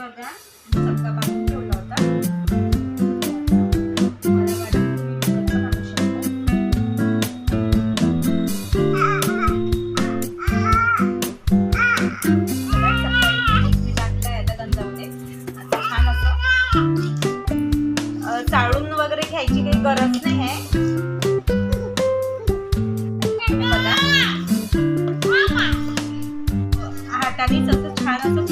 बघा चक्का बांधून ठेवला होता. छान असं चाळून वगैरे घ्यायची काही गरज नाही आहे. हातानेच असं छान असं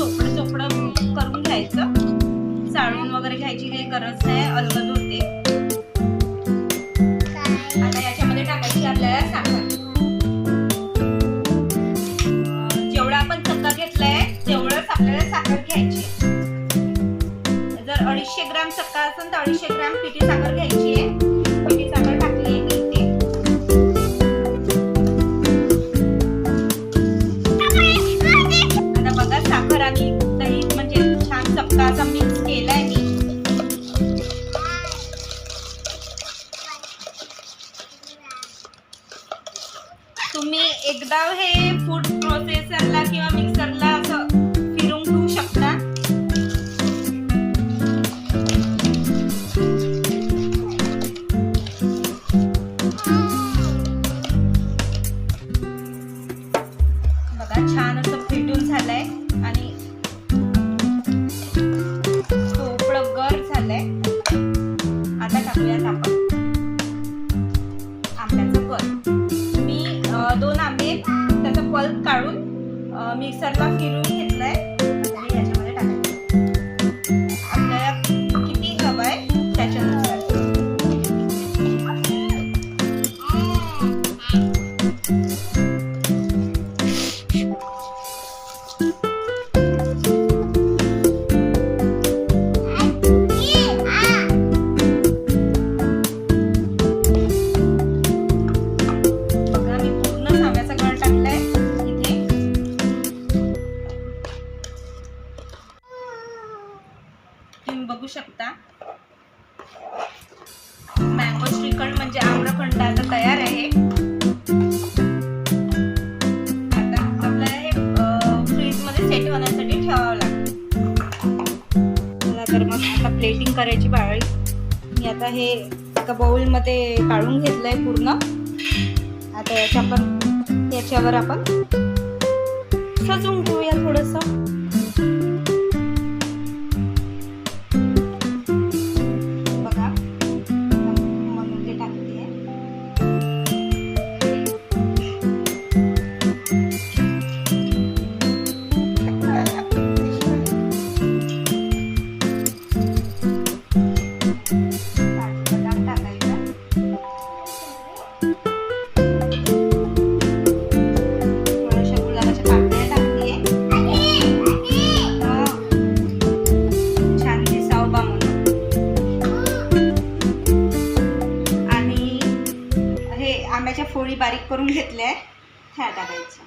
घ्यायचं. चाळून वगैरे घ्यायची काही गरज नाही अलगद होते. आता याच्यामध्ये टाकायची आपल्याला साखर. जेवढा आपण चक्का घेतलाय तेवढंच आपल्याला साखर घ्यायची. जर अडीचशे ग्राम चक्का असेल तर अडीचशे ग्राम पिठी साखर घ्यायची. किंवा मिक्सरला असं फिरून घेऊ शकता. बघा छान असं फेटून झालंय आणि थोडं गर झालंय. आता टाकूयात आपण. आंब्याचं पल्प मी दोन आंबे त्याचा पल्प काढून मिक्सरला फिरून घेतलाय. आता मँगो श्रीखंड म्हणजे आम्रखंड आता तयार आहे. आता आपल्याला हे फ्रीज सेट होण्यासाठी ठेवावं लागतं. चला तर मग आता प्लेटिंग करायची बाळी मी आता हे एका बाऊलमध्ये काढून घेतलं आहे पूर्ण. आता याच्या आपण याच्यावर आपण सजवून घेऊया थोडंसं. आंब्याच्या फोडी बारीक करून घेतल्या ह्या टाकायच्या